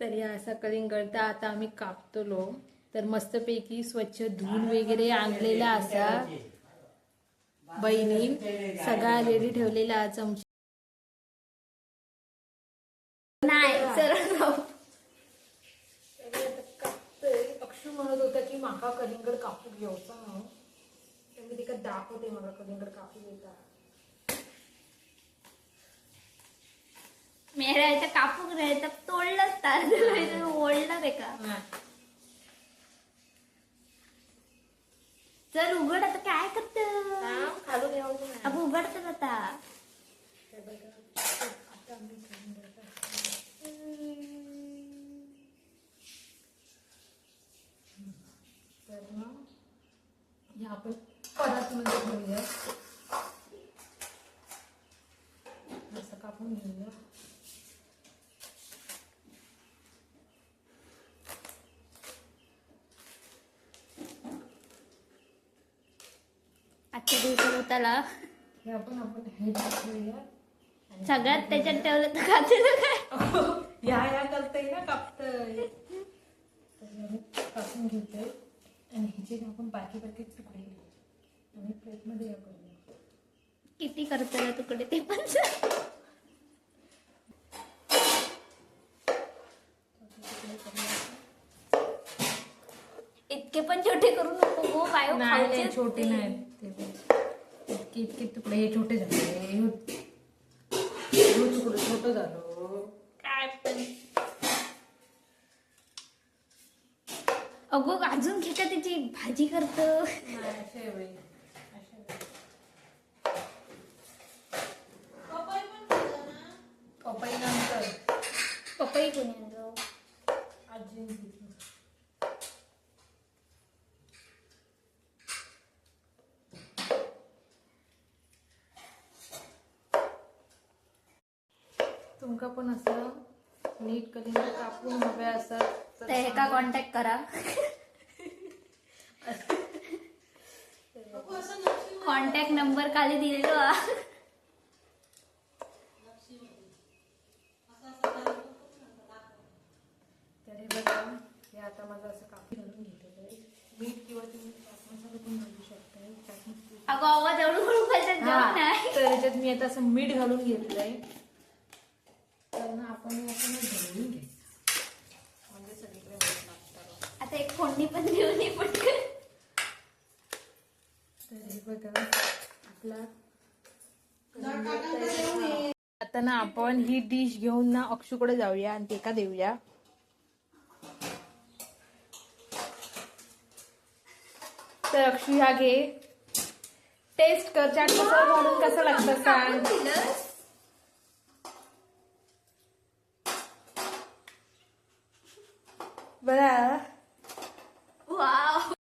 तर या असा कलिंगड तर आता आम्ही कापतलो. तर मस्तपैकी स्वच्छ धुवून वगैरे आणलेला असा बहिणी सगळा रेडी ठेवलेला चमचा नाही अक्षू म्हणत होता की माका कलिंगड कापू घेऊचा म्हणून. तिका दाखवते मला कलिंगड कापू घेता मेरा इथं कापूक नाही तर तोडलंच तर ओढलं ते का चल उघड आता काय करत. आपण उघडत आता आपण परत मध्ये घेऊया असं कापून घेऊया होताला आपण हे घेऊया सगळ्यात त्याच्यात ठेवलं तर खाते काय? या या करतय ना मी कापून घेतोय. आणि ह्याचे ना आपण बाकी बाकी तुकडे आणि प्लेटमध्ये या करूया किती करतो तुकडे ते पण. इतके पण छोटे करू नको गो काय छोटे नाही ते बघ. इतके इतके तुकडे हे छोटे झाले. हे हो- हो तुकडे छोटं झालं. काय पण. अगो अजून खेटा त्याची भाजी करतो. नाही, तुमका पण असं नीट कलिंगड कापून हवे असत तर एका कॉन्टॅक्ट करा. कॉन्टॅक्ट नंबर खाली दिलेलो तर बघा हे आता माझं असं कापून घालून घेतलेलं आहे. मीठ किंवा तुम्ही चाट मसाला पण घालू शकता. चाट मसाला अगो आवाज एवढं तर याच्यात मी आता असं मीठ घालून घेतलंय. तर ना आपण हे घ्यायचं म्हणजे सगळीकडे आता एक फोडणी पण घेऊन ये पटकन. तर हे बघा आपला आता ना आपण ही डिश घेऊन ना अक्षूकडे जाऊया आणि ते का देऊया. तर अक्षू ह्या घे. टेस्ट कर चाट मसाला घालून कसं लागतं सांग. Bora! Uau!